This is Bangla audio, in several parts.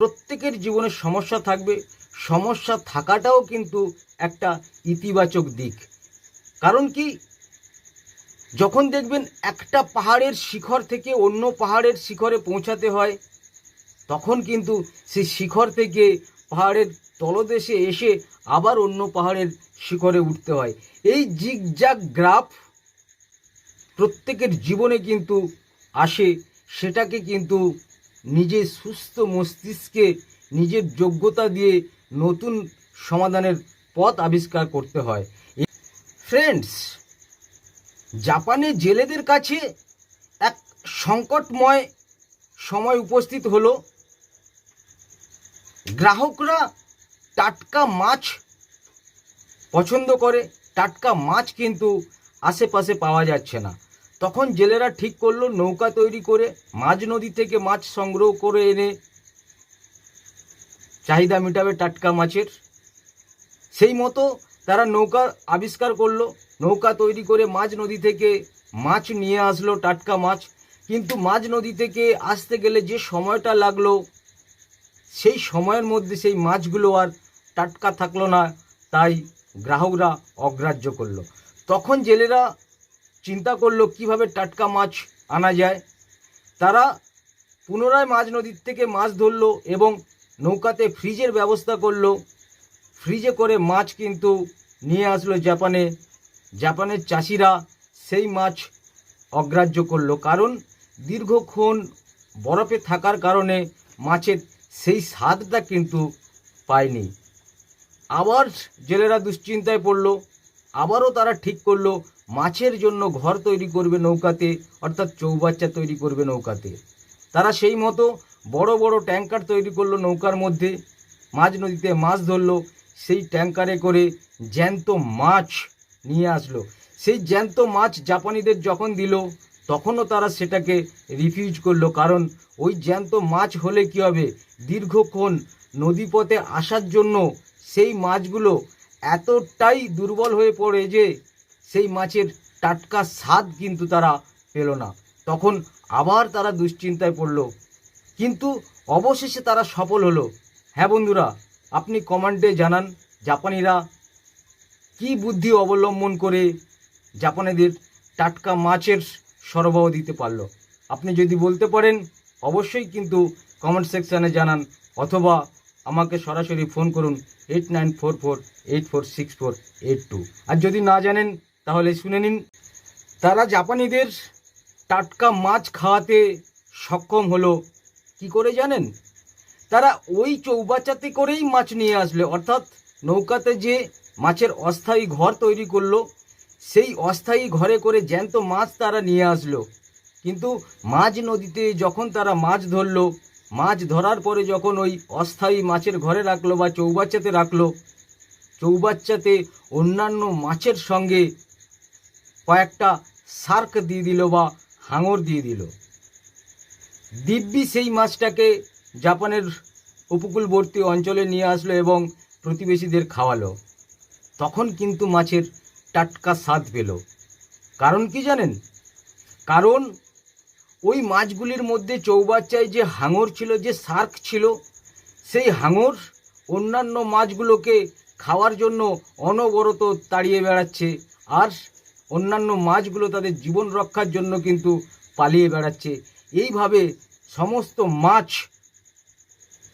প্রত্যেকের জীবনে সমস্যা থাকবে। সমস্যা থাকাটাও কিন্তু একটা ইতিবাচক দিক। কারণ কি? যখন দেখবেন একটা পাহাড়ের শিখর থেকে অন্য পাহাড়ের শিখরে পৌঁছাতে হয়, তখন কিন্তু সেই শিখর থেকে পাহাড়ের তলদেশে এসে আবার অন্য পাহাড়ের শিখরে উঠতে হয়। এই জিগজাগ গ্রাফ প্রত্যেকের জীবনে কিন্তু আসে, সেটাকে কিন্তু নিজের সুস্থ মস্তিষ্কে নিজের যোগ্যতা দিয়ে নতুন সমাধানের পথ আবিষ্কার করতে হয়। ফ্রেন্ডস জাপানে জেলেদের কাছে এক সংকটময় সময় উপস্থিত হলো। গ্রাহকরা টাটকা মাছ পছন্দ করে। টাটকা মাছ কিন্তু আশেপাশে পাওয়া যাচ্ছে না। তখন জেলেরা ঠিক করল নৌকা তৈরি করে মাঝ নদী থেকে মাছ সংগ্রহ করে এনে চাহিদা মেটাবে টাটকা মাছের। সেই মতো তারা নৌকা আবিষ্কার করল, নৌকা তৈরি করে মাঝ নদী থেকে মাছ নিয়ে আসলো টাটকা মাছ। কিন্তু মাঝ নদী থেকে আসতে গেলে যে সময়টা লাগল, সেই সময়ের মধ্যে সেই মাছগুলো আর টাটকা থাকল না, তাই গ্রাহকরা অগ্রাহ্য করল। তখন জেলেরা চিন্তা করল কীভাবে টাটকা মাছ আনা যায়। তারা পুনরায় মাছ নদীর থেকে মাছ ধরলো এবং নৌকাতে ফ্রিজের ব্যবস্থা করল। ফ্রিজে করে মাছ কিন্তু নিয়ে আসলো জাপানে। জাপানের চাষিরা সেই মাছ অগ্রাহ্য করল কারণ দীর্ঘক্ষণ বরফে থাকার কারণে মাছের সেই স্বাদটা কিন্তু পায়নি। আবার জেলেরা দুশ্চিন্তায় পড়ল। আবারও তারা ঠিক করল মাছের জন্য ঘর তৈরি করবে নৌকাতে, অর্থাৎ চৌবাচ্চা তৈরি করবে নৌকাতে। তারা সেই মতো বড় বড় ট্যাঙ্কার তৈরি করল নৌকার মধ্যে, মাঝ নদীতে মাছ ধরলো, সেই ট্যাঙ্কারে করে জ্যান্ত মাছ নিয়ে আসলো। সেই জ্যান্ত মাছ জাপানিদের যখন দিল, তখনও তারা সেটাকে রিফিউজ করল, কারণ ওই জ্যান্ত মাছ হলে কি হবে? দীর্ঘক্ষণ নদীপথে আসার জন্য সেই মাছগুলো এতটাই দুর্বল হয়ে পড়ে যে সেই মাছের টাটকা স্বাদ কিন্তু তারা পেল না। তখন আবার তারা দুশ্চিন্তায় পড়ল। কিন্তু অবশেষে তারা সফল হলো। হ্যাঁ বন্ধুরা, আপনি কমান্ডে জানান জাপানিরা কি বুদ্ধি অবলম্বন করে জাপানিদের টাটকা মাছের সরবরাহ দিতে পারল। আপনি যদি বলতে পারেন, অবশ্যই কিন্তু কমেন্ট সেকশানে জানান অথবা আমাকে সরাসরি ফোন করুন eight nine four four eight four six four eight two. আর যদি না জানেন তাহলে শুনে নিন, তারা জাপানিদের টাটকা মাছ খাওয়াতে সক্ষম হলো। কি করে জানেন? তারা ওই চৌবাচ্চাতে করেই মাছ নিয়ে আসলো, অর্থাৎ নৌকাতে যে মাছের অস্থায়ী ঘর তৈরি করল, সেই অস্থায়ী ঘরে করে জ্যান্ত মাছ তারা নিয়ে আসলো। কিন্তু মাঝ নদীতে যখন তারা মাছ ধরলো, মাছ ধরার পরে যখন ওই অস্থায়ী মাছের ঘরে রাখল বা চৌবাচ্চাতে রাখল, চৌবাচ্চাতে অন্যান্য মাছের সঙ্গে কয়েকটা শার্ক দিয়ে দিল বা হাঙর দিয়ে দিল। দিব্যি সেই মাছটাকে জাপানের উপকূলবর্তী অঞ্চলে নিয়ে আসলো এবং প্রতিবেশীদের খাওয়ালো। তখন কিন্তু মাছের টাটকা স্বাদ পেল। কারণ কি জানেন? কারণ ওই মাছগুলির মধ্যে চৌবাচ্চায় যে হাঙর ছিল, যে শার্ক ছিল, সেই হাঙর অন্যান্য মাছগুলোকে খাওয়ার জন্য অনবরত তাড়িয়ে বেড়াচ্ছে। আর অন্যান্য মাছগুলো তাদের জীবন রক্ষার জন্য কিন্তু পালিয়ে বেড়াচ্ছে। এইভাবে সমস্ত মাছ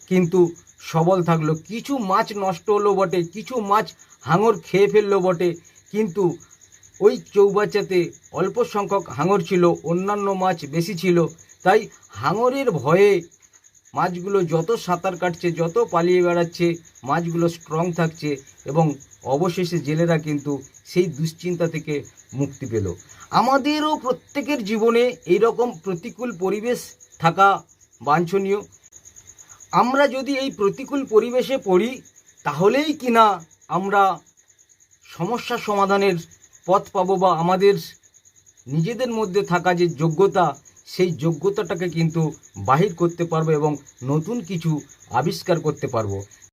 কিন্তু সবল থাকল। কিছু মাছ নষ্ট হলো বটে, কিছু মাছ হাঙর খেয়ে ফেলল বটে, কিন্তু ওই চৌবাচ্চাতে অল্প সংখ্যক হাঙর ছিল, অন্যান্য মাছ বেশি ছিল। তাই হাঙরের ভয়ে মাছগুলো যত সাঁতার কাটছে, যত পালিয়ে বেড়াচ্ছে, মাছগুলো স্ট্রং থাকছে এবং অবশেষে জেলেরা কিন্তু সেই দুশ্চিন্তা থেকে মুক্তি পেল। আমাদেরও প্রত্যেকের জীবনে এইরকম প্রতিকূল পরিবেশ থাকা বাঞ্ছনীয়। আমরা যদি এই প্রতিকূল পরিবেশে পড়ি, তাহলেই কিনা আমরা সমস্যা সমাধানের পথ পাবো বা আমাদের নিজেদের মধ্যে থাকা যে যোগ্যতা সেই যোগ্যতাটাকে কিন্তু বাহির করতে পারব এবং নতুন কিছু আবিষ্কার করতে পারব।